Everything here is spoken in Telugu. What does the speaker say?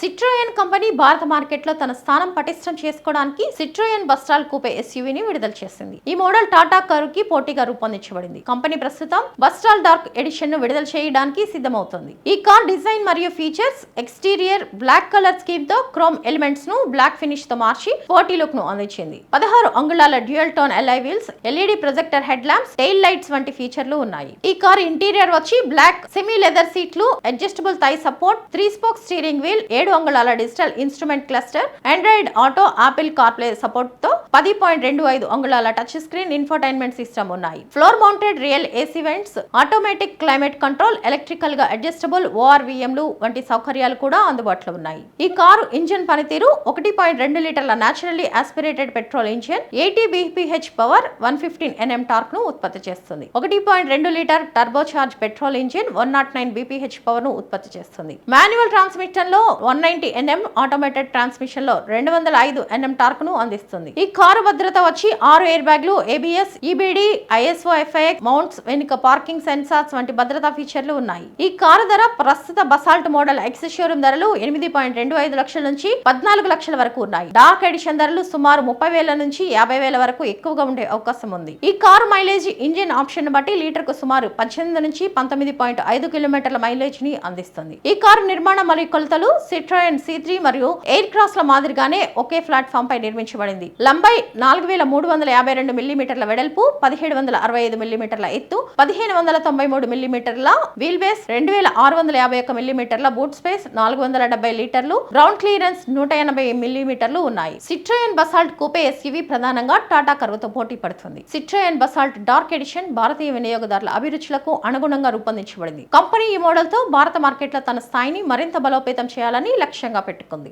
సిట్రోయన్ కంపెనీ భారత మార్కెట్లో తన స్థానం పటిష్టం చేసుకోవడానికి సిట్రోయన్ బస్టాల్ కూపే ఎస్యూవీని విడుదల చేసింది. ఈ మోడల్ టాటా కారు కి పోటీగా రూపొందించబడింది. కంపెనీ ప్రస్తుతం బస్టాల్ డార్క్ ఎడిషన్ను విడుదల చేయడానికి సిద్ధమవుతుంది. ఈ కార్ డిజైన్ మరియు ఫీచర్స్ ఎక్స్టీరియర్ బ్లాక్ కలర్ స్కీమ్తో క్రోమ్ ఎలిమెంట్స్ను బ్లాక్ ఫినిష్తో మార్చి పోటీ లుక్ను అందించింది. పదహారు అంగుళాల dual tone alloy wheels LED projector head lamps tail lights వంటి ఫీచర్లు ఉన్నాయి. ఈ కార్ ఇంటీరియర్ వచ్చి బ్లాక్ సెమీ లెదర్ సీట్లు adjustable thigh support three spoke steering wheel ఏడు అంగుళాల digital instrument cluster Android Auto Apple CarPlay సపోర్ట్తో పది పాయింట్ రెండు ఐదు అంగుళాల టచ్ స్క్రీన్ ఇన్ఫర్టైన్మెంట్ సిస్టమ్ ఉన్నాయి. Floor mounted rear AC vents automatic climate control ఎలక్ట్రికల్గా adjustable ఓఆర్వీఎంలు వంటి సౌకర్యాలు కూడా అందుబాటులో ఉన్నాయి. ఈ కారు ఇంజిన్ పనితీరు ఒకటి పాయింట్ రెండు లీటర్ల naturally aspirated petrol engine eighty BHP power one fifteen Nm టార్క్ను ఉత్పత్తి చేస్తుంది. ఒకటి పాయింట్ రెండు litre turbocharge petrol engine one nought nine BHP పవర్ను ఉత్పత్తి చేస్తుంది. మాన్యువల్ ట్రాన్స్మిషన్లో వన్ నైన్టీ ఎన్ఎం ఆటోమేటెడ్ ట్రాన్స్మిషన్లో రెండు వందల ఐదు ఎన్ఎం టార్క్ను అందిస్తుంది. ఈ కారు భద్రత వచ్చి ఆరు ఎయిర్ బ్యాగ్లు ABS EBD ISOFIX mounts వెనుక పార్కింగ్ సెన్సార్స్ వంటి భద్రతా ఫీచర్లు ఉన్నాయి. ఈ కారు ధర ప్రస్తుత బసాల్ట్ మోడల్ ఎక్స్ షోరూమ్ ధరలు ఎనిమిది పాయింట్ రెండు ఐదు లక్షల నుంచి పద్నాలుగు లక్షల వరకు ఉన్నాయి. డార్క్ ఎడిషన్ ధరలు సుమారు ముప్పై వేల నుంచి యాభై వేల వరకు ఎక్కువగా ఉండే అవకాశం ఉంది. ఈ కారు మైలేజ్ ఇంజిన్ ఆప్షన్ బట్టి లీటర్కు సుమారు పద్దెనిమిది నుంచి పంతొమ్మిది పాయింట్ ఐదు కిలోమీటర్ల మైలేజ్ని అందిస్తుంది. ఈ కారు నిర్మాణం మరియు కొలతలు సిట్ సిట్రాయన్ సి త్రీ మరియు ఎయిర్ క్రాస్ ల మాదిరిగానే ఒకే ప్లాట్ఫామ్ పై నిర్మించబడింది. లంబై నాలుగు వేల మూడు వందల యాభై రెండు మిల్లీమీటర్ల వెడల్పు పదిహేడు వందల అరవై ఐదు మిల్లీమీటర్ల ఎత్తు పదిహేను వందల తొంభై మూడు మిల్లీమీటర్ల వీల్ బేస్ రెండు వేల ఆరు వందల యాభై ఒక్క మిల్లీమీటర్ల బూట్ స్పేస్ నాలుగు వందల డెబ్బై లీటర్లు గ్రౌండ్ క్లియరెన్స్ నూట ఎనభై మిల్లీమీటర్లు ఉన్నాయి. సిట్రోయన్ బసాల్ట్ కూపే ఎస్యూవీ ప్రధానంగా టాటా కరువుతో పోటీ పడుతుంది. సిట్రోయన్ బసాల్ట్ డార్క్ ఎడిషన్ భారతీయ వినియోగదారుల అభిరుచులకు అనుగుణంగా రూపొందించబడింది. కంపెనీ ఈ మోడల్తో భారత మార్కెట్లో తన స్థాయిని మరింత బలోపేతం చేయాలని లక్ష్యంగా పెట్టుకుంది.